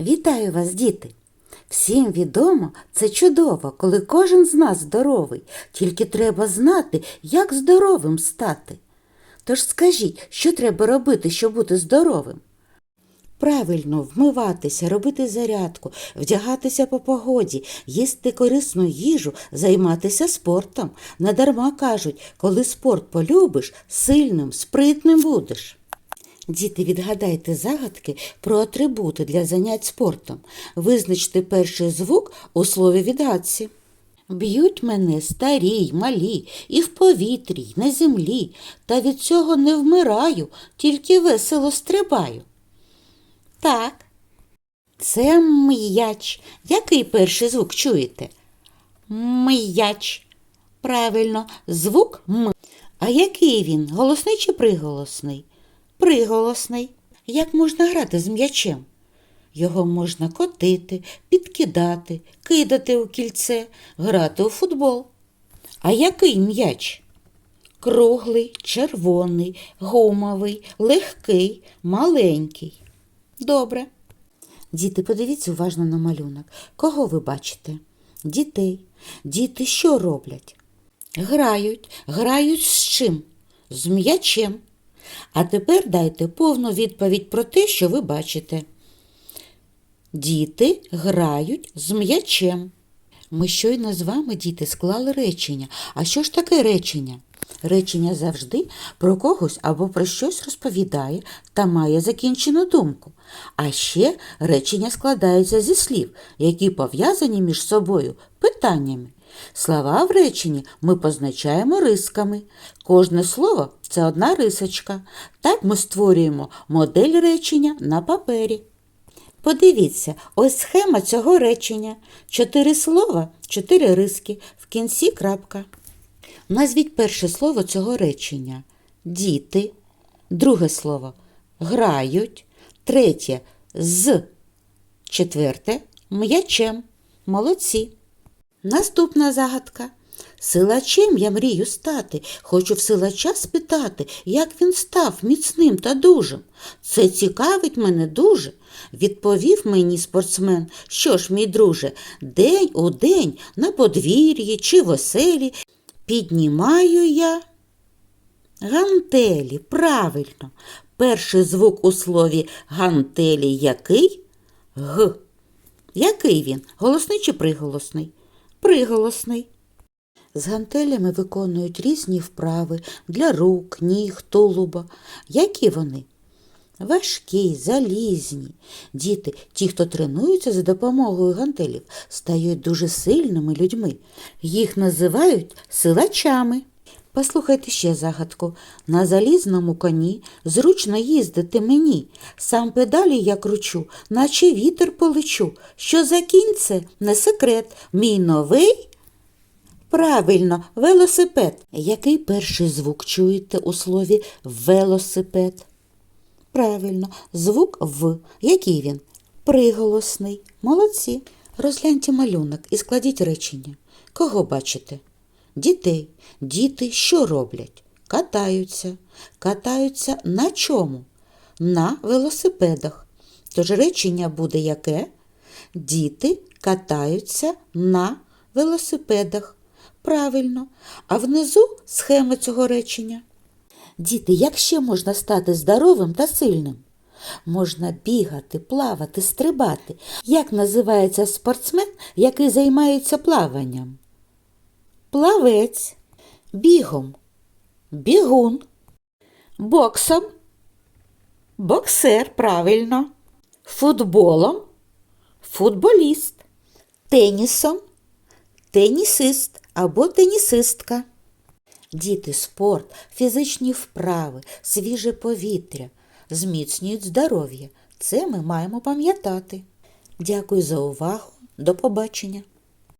Вітаю вас, діти! Всім відомо, це чудово, коли кожен з нас здоровий, тільки треба знати, як здоровим стати. Тож скажіть, що треба робити, щоб бути здоровим? Правильно вмиватися, робити зарядку, вдягатися по погоді, їсти корисну їжу, займатися спортом. Надарма кажуть, коли спорт полюбиш, сильним, спритним будеш. Діти, відгадайте загадки про атрибути для занять спортом. Визначте перший звук у слові відгадці. Б'ють мене старі й малі, і в повітрі, й на землі, та від цього не вмираю, тільки весело стрибаю. Так. Це м'яч. Який перший звук чуєте? М'яч. Правильно, звук М. А який він? Голосний чи приголосний? Приголосний. Як можна грати з м'ячем? Його можна котити, підкидати, кидати у кільце, грати у футбол. А який м'яч? Круглий, червоний, гумовий, легкий, маленький. Добре. Діти, подивіться уважно на малюнок. Кого ви бачите? Дітей. Діти що роблять? Грають. Грають з чим? З м'ячем. А тепер дайте повну відповідь про те, що ви бачите. Діти грають з м'ячем. Ми щойно з вами, діти, склали речення. А що ж таке речення? Речення завжди про когось або про щось розповідає та має закінчену думку. А ще речення складаються зі слів, які пов'язані між собою питаннями. Слова в реченні ми позначаємо рисками. Кожне слово це одна рисочка. Так ми створюємо модель речення на папері. Подивіться, ось схема цього речення. Чотири слова, чотири риски, в кінці крапка. Назвіть перше слово цього речення діти, друге слово грають, третє з, четверте м'ячем. Молодці. Наступна загадка. Силачем я мрію стати, хочу в силача спитати, як він став міцним та дужим. Це цікавить мене дуже. Відповів мені спортсмен, що ж, мій друже, день у день на подвір'ї чи в оселі піднімаю я гантелі. Правильно. Перший звук у слові гантелі який? Г. Який він? Голосний чи приголосний? Приголосний. З гантелями виконують різні вправи для рук, ніг, тулуба. Які вони? Важкі, залізні. Діти, ті, хто тренуються за допомогою гантелів, стають дуже сильними людьми. Їх називають силачами. Послухайте ще загадку. На залізному коні зручно їздити мені. Сам педалі я кручу, наче вітер полечу. Що за кінь це? Не секрет. Мій новий Правильно, велосипед. Який перший звук чуєте у слові велосипед? Правильно, звук В. Який він? Приголосний. Молодці. Розгляньте малюнок і складіть речення. Кого бачите? Дітей. Діти що роблять? Катаються. Катаються на чому? На велосипедах. Тож речення буде яке? Діти катаються на велосипедах. Правильно. А внизу схема цього речення. Діти, як ще можна стати здоровим та сильним? Можна бігати, плавати, стрибати. Як називається спортсмен, який займається плаванням? Плавець, бігом, бігун, боксом, боксер, правильно, футболом, футболіст, тенісом, тенісист або тенісистка. Діти, спорт, фізичні вправи, свіже повітря зміцнюють здоров'я. Це ми маємо пам'ятати. Дякую за увагу. До побачення!